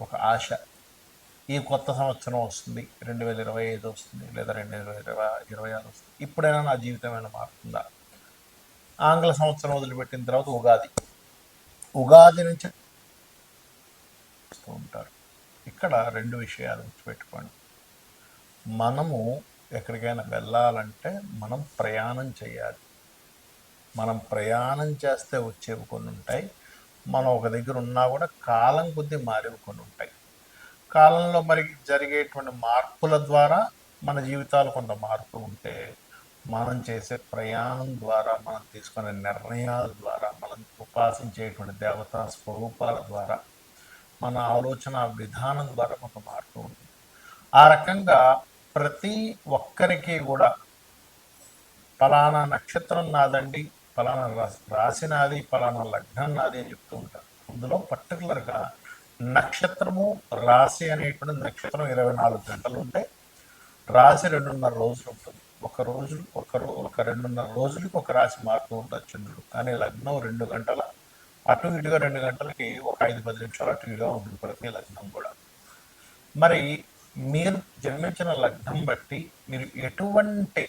ఒక ఆశ. ఈ కొత్త సంవత్సరం వస్తుంది. రెండు వేల ఇరవై ఐదు వస్తుంది లేదా రెండు వేల ఇరవై ఇరవై ఆరు వస్తుంది. ఇప్పుడైనా నా జీవితం ఏమైనా మారుతుందా? ఆంగ్ల సంవత్సరం వదిలిపెట్టిన తర్వాత ఉగాది. ఉగాది నుంచి ఉంటారు. ఇక్కడ రెండు విషయాలు గుర్తుపెట్టుకోండి. మనము ఎక్కడికైనా వెళ్ళాలంటే మనం ప్రయాణం చేయాలి. మనం ప్రయాణం చేస్తే వచ్చేవి కొన్ని ఉంటాయి. మనం ఒక దగ్గర ఉన్నా కూడా కాలం కొద్దీ మారేవి కొన్ని ఉంటాయి. కాలంలో మరి జరిగేటువంటి మార్పుల ద్వారా మన జీవితాలు కొంత మార్పు ఉంటే మనం చేసే ప్రయాణం ద్వారా మనం తీసుకునే నిర్ణయాల ద్వారా మనం ఉపాసించేటువంటి దేవతా స్వరూపాల ద్వారా మన ఆలోచన విధానం ద్వారా కొంత మార్పు ఉంటుంది ఆ రకంగా ప్రతి ఒక్కరికి కూడా ఫలానా నక్షత్రం నాదండి ఫలానా రాశి నాది ఫలానా లగ్నం నాది అని చెప్తూ ఉంటారు. అందులో పర్టికులర్గా నక్షత్రము రాశి అనేటువంటి నక్షత్రం ఇరవై నాలుగు గంటలు ఉంటే రాశి రెండున్నర రోజులు ఉంటుంది. ఒక రోజు ఒక ఒక రెండున్నర రోజులకి ఒక రాశి మారుతూ ఉంటుంది చంద్రుడు. కానీ లగ్నం రెండు గంటల అటు ఇటుగా రెండు గంటలకి ఒక ఐదు పది నిమిషాలు అటు ఇటుగా ఉంటుంది ప్రతి లగ్నం కూడా. మరి మీరు జన్మించిన లగ్నం బట్టి మీరు ఎటువంటి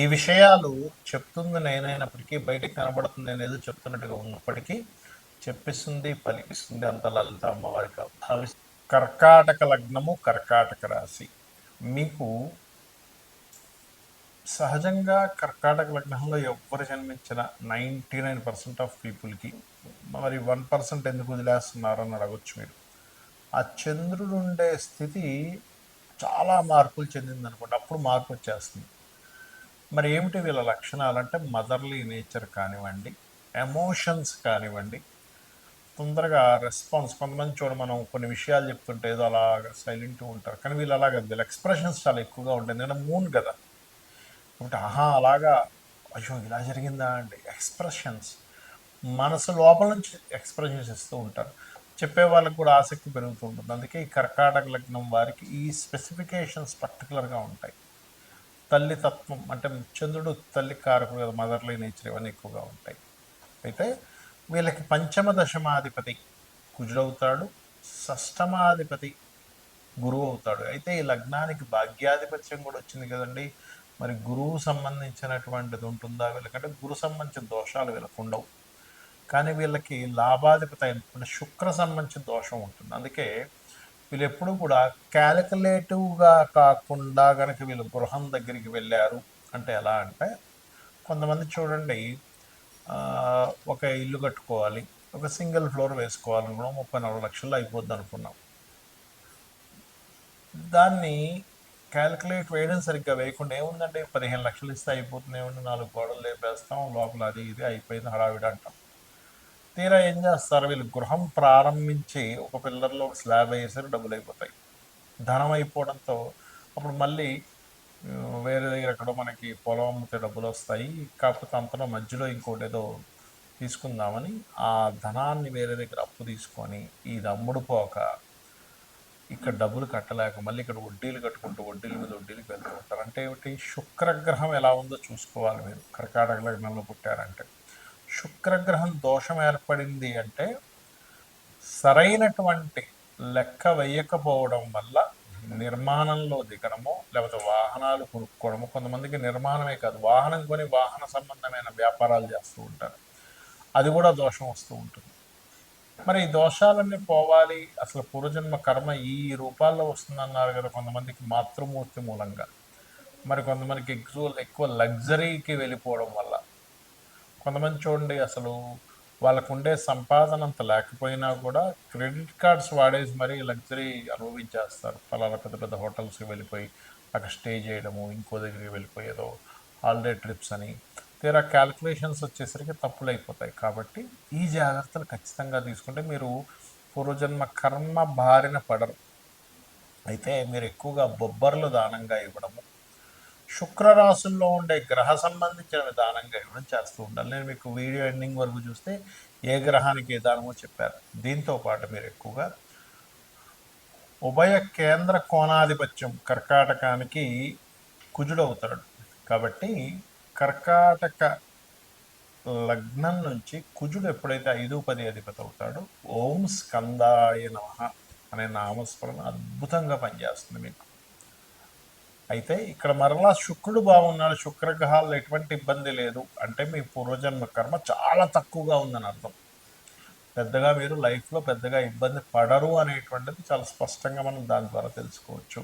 ఈ విషయాలు చెప్తుంది నేనైనప్పటికీ బయటకు కనబడుతుంది అనేది చెప్తున్నట్టుగా ఉన్నప్పటికీ చెప్పిస్తుంది పలికిస్తుంది అంత లలిత అమ్మవారికి భావి కర్కాటక లగ్నము కర్కాటక రాశి. మీకు సహజంగా కర్కాటక లగ్నంలో ఎవ్వరు జన్మించిన నైంటీ నైన్ పర్సెంట్ ఆఫ్ పీపుల్కి మరి వన్ పర్సెంట్ ఎందుకు వదిలేస్తున్నారు అని అడగచ్చు మీరు. ఆ చంద్రుడు ఉండే స్థితి చాలా మార్పులు చెందింది అనుకోండి అప్పుడు మార్పు వచ్చేస్తుంది. మరి ఏమిటి వీళ్ళ లక్షణాలు? అంటే మదర్లీ నేచర్ కానివ్వండి ఎమోషన్స్ కానివ్వండి తొందరగా రెస్పాన్స్ కొంతమంది చూడ మనం కొన్ని విషయాలు చెప్తుంటే ఏదో అలాగా సైలెంట్గా ఉంటారు. కానీ వీళ్ళు అలాగ వీళ్ళ ఎక్స్ప్రెషన్స్ చాలా ఎక్కువగా ఉంటాయి. ఎందుకంటే మూన్ కదా. కాబట్టి ఆహా అలాగా. అయ్యో ఇలా జరిగిందా అండి? ఎక్స్ప్రెషన్స్ మనసు లోపల నుంచి ఎక్స్ప్రెషన్స్ ఇస్తూ ఉంటారు. చెప్పే వాళ్ళకి కూడా ఆసక్తి పెరుగుతూ ఉంటుంది. అందుకే ఈ కర్కాటక లగ్నం వారికి ఈ స్పెసిఫికేషన్స్ పర్టికులర్గా ఉంటాయి. తల్లి తత్వం అంటే చంద్రుడు తల్లి కారకుడు కదా మదర్లీ నేచర్ ఇవన్నీ ఎక్కువగా ఉంటాయి. అయితే వీళ్ళకి పంచమ దశమాధిపతి కుజుడవుతాడు షష్టమాధిపతి గురువు అవుతాడు. అయితే ఈ లగ్నానికి భాగ్యాధిపత్యం కూడా వచ్చింది కదండి. మరి గురువు సంబంధించినటువంటిది ఉంటుందా? వీళ్ళకంటే గురు సంబంధించిన దోషాలు వీళ్ళకు ఉండవు. కానీ వీళ్ళకి లాభాధిపతి అయినటువంటి శుక్ర సంబంధించిన దోషం ఉంటుంది. అందుకే వీళ్ళు ఎప్పుడు కూడా క్యాలిక్యులేటివ్గా కాకుండా కనుక వీళ్ళు గృహం దగ్గరికి వెళ్ళారు. అంటే ఎలా అంటే కొంతమంది చూడండి ఒక ఇల్లు కట్టుకోవాలి ఒక సింగిల్ ఫ్లోర్ వేసుకోవాలనుకున్నాం ముప్పై నలభై లక్షల్లో అయిపోద్ది అనుకున్నాం. దాన్ని క్యాలిక్యులేట్ వేయడం సరిగ్గా వేయకుండా ఏముందంటే పదిహేను లక్షలు ఇస్తే అయిపోతుంది ఏముంది? నాలుగు గోడలు లేపేస్తాం లోపల అది ఇది అయిపోయింది హడావిడి అంటాం. తీరా ఏం చేస్తారు వీళ్ళు? గృహం ప్రారంభించి ఒక పిల్లర్లో ఒక స్లాబ్ వేసారు డబ్బులు అయిపోతాయి. ధనం అయిపోవడంతో అప్పుడు మళ్ళీ వేరే దగ్గర ఎక్కడో మనకి పొలం అమ్మితే డబ్బులు వస్తాయి. కాకపోతే అంతలో మధ్యలో ఇంకోటి ఏదో తీసుకుందామని ఆ ధనాన్ని వేరే దగ్గర అప్పు తీసుకొని ఇది అమ్ముడు పోక ఇక్కడ డబ్బులు కట్టలేక మళ్ళీ ఇక్కడ వడ్డీలు కట్టుకుంటూ వడ్డీల మీద వడ్డీలకు వెళ్తూ ఉంటారు అంటే ఏమిటి? శుక్రగ్రహం ఎలా ఉందో చూసుకోవాలి మీరు. కర్కాటక లగ్నంలో పుట్టారంటే. శుక్రగ్రహం దోషం ఏర్పడింది అంటే సరైనటువంటి లెక్క వేయకపోవడం వల్ల నిర్మాణంలో దిగడము లేకపోతే వాహనాలు కొనుక్కోవడము కొంతమందికి నిర్మాణమే కాదు వాహనం కొని వాహన సంబంధమైన వ్యాపారాలు చేస్తూ ఉంటారు. అది కూడా దోషం వస్తూ ఉంటుంది. మరి ఈ దోషాలన్నీ పోవాలి అసలు పూర్వజన్మ కర్మ ఈ రూపాల్లో వస్తుందన్నారు కదా కొంతమందికి మాతృమూర్తి మూలంగా. మరి కొంతమందికి ఎక్కువ ఎక్కువ లగ్జరీకి వెళ్ళిపోవడం వల్ల కొంతమంది చూడండి అసలు వాళ్ళకు ఉండే సంపాదన అంత లేకపోయినా కూడా క్రెడిట్ కార్డ్స్ వాడేసి మరీ లగ్జరీ అనుభవించేస్తారు. పలానా పెద్ద పెద్ద హోటల్స్కి వెళ్ళిపోయి అక్కడ స్టే చేయడము ఇంకో దగ్గరికి వెళ్ళిపోయి ఏదో హాలిడే ట్రిప్స్ అని. తీరా క్యాలిక్యులేషన్స్ వచ్చేసరికి తప్పులు అయిపోతాయి కాబట్టి ఈ జాగ్రత్తలు ఖచ్చితంగా తీసుకుంటే మీరు పూర్వజన్మ కర్మ బారిన పడరు. అయితే మీరు ఎక్కువగా బొబ్బర్లు దానంగా ఇవ్వడము శుక్రరాశుల్లో ఉండే గ్రహ సంబంధించిన దానంగా ఇవ్వడం చేస్తూ ఉండాలి. నేను మీకు వీడియో ఎండింగ్ వరకు చూస్తే ఏ గ్రహానికి ఏ దానమో చెప్పారు. దీంతో పాటు మీరు ఎక్కువగా ఉభయ కేంద్ర కోణాధిపత్యం కర్కాటకానికి కుజుడవుతాడు కాబట్టి కర్కాటక లగ్నం నుంచి కుజుడు ఎప్పుడైతే ఐదు పది అధిపతి అవుతాడో ఓం స్కందాయ నమ అనే నామస్మరణ అద్భుతంగా పనిచేస్తుంది మీకు. అయితే ఇక్కడ మరలా శుక్రుడు బాగున్నాడు శుక్రగ్రహాల్లో ఎటువంటి ఇబ్బంది లేదు. అంటే మీ పూర్వజన్మ కర్మ చాలా తక్కువగా ఉందని అర్థం. పెద్దగా మీరు లైఫ్లో పెద్దగా ఇబ్బంది పడరు అనేటువంటిది చాలా స్పష్టంగా మనం దాని ద్వారా తెలుసుకోవచ్చు.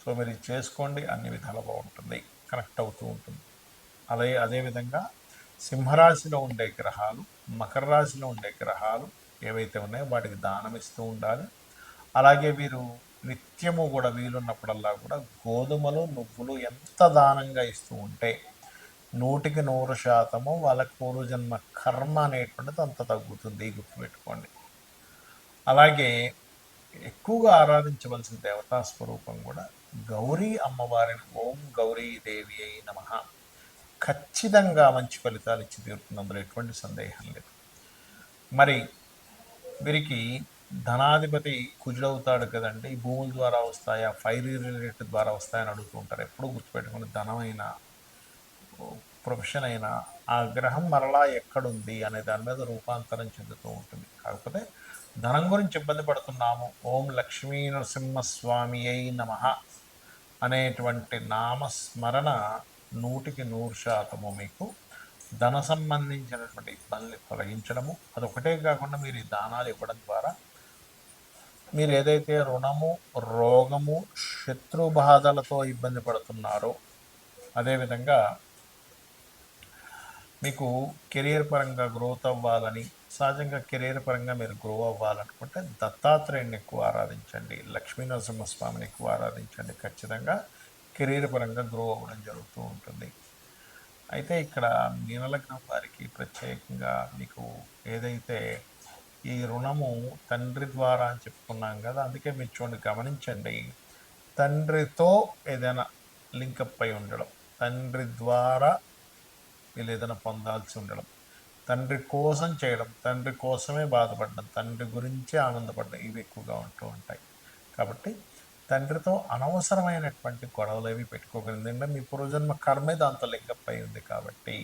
సో మీరు ఇది చేసుకోండి అన్ని విధాలు బాగుంటుంది కనెక్ట్ అవుతూ ఉంటుంది. అదే అదేవిధంగా సింహరాశిలో ఉండే గ్రహాలు మకర రాశిలో ఉండే గ్రహాలు ఏవైతే ఉన్నాయో వాటికి దానం ఇస్తూ ఉండాలి. అలాగే వీరు నిత్యము కూడా వీలున్నప్పుడల్లా కూడా గోధుమలు నువ్వులు ఎంత దానంగా ఇస్తూ ఉంటే నూటికి నూరు శాతము వాళ్ళ పూర్వజన్మ కర్మ అనేటువంటిది అంత తగ్గుతుంది గుర్తుపెట్టుకోండి అలాగే ఎక్కువగా ఆరాధించవలసిన దేవతా స్వరూపం కూడా గౌరీ అమ్మవారిని ఓం గౌరీ దేవి అయి నమ. ఖచ్చితంగా మంచి ఫలితాలు ఇచ్చి తీరుతుంది అందులో ఎటువంటి సందేహం లేదు. మరి వీరికి ధనాధిపతి కుజుడవుతాడు కదండి. భూముల ద్వారా వస్తాయా? ఫైర్ రిలేటెడ్ ద్వారా వస్తాయని అడుగుతూ ఉంటారు. గుర్తుపెట్టుకుని ధనమైన ప్రొఫెషన్ అయినా ఆ గ్రహం మరలా ఎక్కడుంది అనే దాని మీద రూపాంతరం చెందుతూ ఉంటుంది. కాకపోతే ధనం గురించి ఇబ్బంది పడుతున్నాము. ఓం లక్ష్మీ నరసింహస్వామి అయి నమ అనేటువంటి నామస్మరణ నూటికి నూరు శాతము మీకు ధన సంబంధించినటువంటి ఇబ్బందులు తొలగించడము అదొకటే కాకుండా మీరు ఈ దానాలు ఇవ్వడం ద్వారా మీరు ఏదైతే రుణము రోగము శత్రు బాధలతో ఇబ్బంది పడుతున్నారో అదేవిధంగా మీకు కెరీర్ పరంగా గ్రోత్ అవ్వాలని సహజంగా కెరీర్ పరంగా మీరు గ్రో అవ్వాలనుకుంటే దత్తాత్రేయుని ఎక్కువ ఆరాధించండి లక్ష్మీ నరసింహస్వామిని ఎక్కువ ఆరాధించండి. ఖచ్చితంగా కెరీర్ పరంగా గ్రో అవ్వడం జరుగుతూ ఉంటుంది. అయితే ఇక్కడ మీనలగ్నం వారికి ప్రత్యేకంగా మీకు ఏదైతే ఈ రుణము తండ్రి ద్వారా అని చెప్పుకున్నాం కదా అందుకే మీరు చూడండి గమనించండి. తండ్రితో ఏదైనా లింకప్ అయి ఉండడం తండ్రి ద్వారా వీళ్ళు ఏదైనా పొందాల్సి ఉండడం తండ్రి కోసం చేయడం తండ్రి కోసమే బాధపడడం తండ్రి గురించే ఆనందపడడం ఇవి ఎక్కువగా ఉంటూ ఉంటాయి. కాబట్టి తండ్రితో అనవసరమైనటువంటి గొడవలు అవి పెట్టుకోగలిగింది మీ పూర్వజన్మ కర్మే దాంతో లింకప్ అయి ఉంది కాబట్టి